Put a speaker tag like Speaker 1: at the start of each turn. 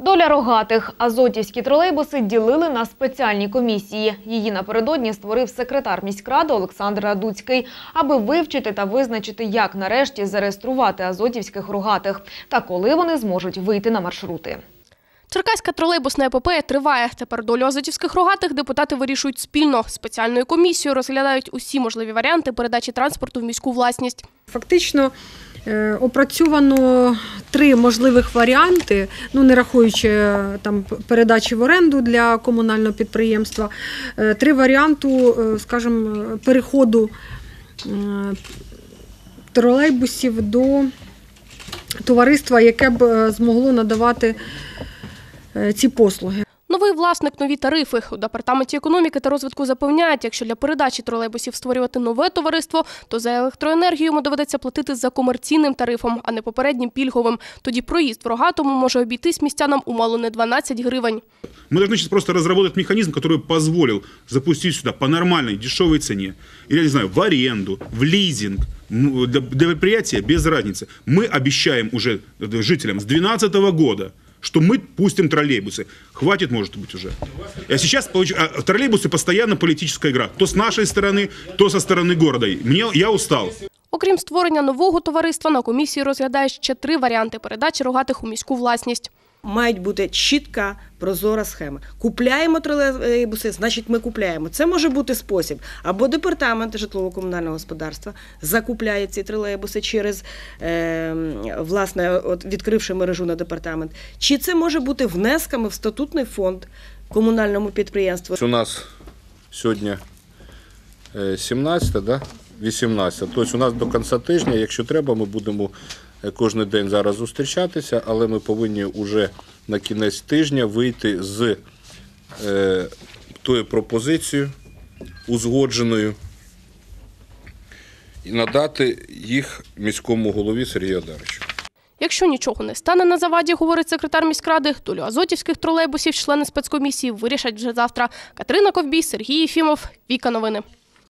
Speaker 1: Доля рогатих. Азотівські тролейбуси ділили на спеціальні комісії. Її напередодні створив секретар міськради Олександр Радуцький, аби вивчити та визначити, як нарешті зареєструвати азотівських рогатих та коли вони зможуть вийти на маршрути.
Speaker 2: Черкаська тролейбусна епопея триває. Тепер долю азотівських рогатих депутати вирішують спільно. Спеціальною комісією розглядають усі можливі варіанти передачі транспорту в міську власність.
Speaker 3: Фактично опрацьовано три можливих варіанти, ну не рахуючи е, там передачі в оренду для комунального підприємства. Е, Три варіанти, е, скажімо, е, переходу е, тролейбусів до товариства, яке б е, змогло надавати е, ці послуги.
Speaker 2: Новий власник, нові тарифи. У департаменті економіки та розвитку запевняють, якщо для передачі тролейбусів створювати нове товариство, то за електроенергію йому доведеться платити за комерційним тарифом, а не попереднім пільговим. Тоді проїзд в рогатому може обійтись містянам у мало не 12 гривень.
Speaker 4: Мы должны сейчас просто разработать механизм, который позволил запустить сюда по нормальной, дешевой цене. Или, я не знаю, в аренду, в лизинг, м, для, для предприятия без разницы. Мы обещаем уже э, жителям с 2012 года, что мы пустим троллейбусы. Хватит, может быть, уже. А сейчас получ- а, троллейбусы постоянно политическая игра. То с нашей стороны, то со стороны города. Мне, я устал.
Speaker 2: Окрім створення нового товариства, на комісії розглядають ще три варіанти передачі рогатих у міську власність.
Speaker 5: Мають бути чітка, прозора схема. Купляємо тролейбуси, значить ми купляємо. Це може бути спосіб. Або департамент житлово-комунального господарства закупляє ці тролейбуси через е, власне, от відкривши мережу на департамент. Чи це може бути внесками в статутний фонд комунальному підприємству?
Speaker 6: У нас сьогодні е, 17, да? 18. Тобто у нас до кінця тижня, якщо треба, ми будемо е, кожен день зараз зустрічатися, але ми повинні вже на кінець тижня вийти з е, тою пропозицією узгодженою і надати їх міському голові Сергію Одаричу.
Speaker 2: Якщо нічого не стане на заваді, говорить секретар міськради, долю азотівських тролейбусів члени спецкомісії вирішать вже завтра. Катерина Ковбій, Сергій Єфімов, Віка Новини.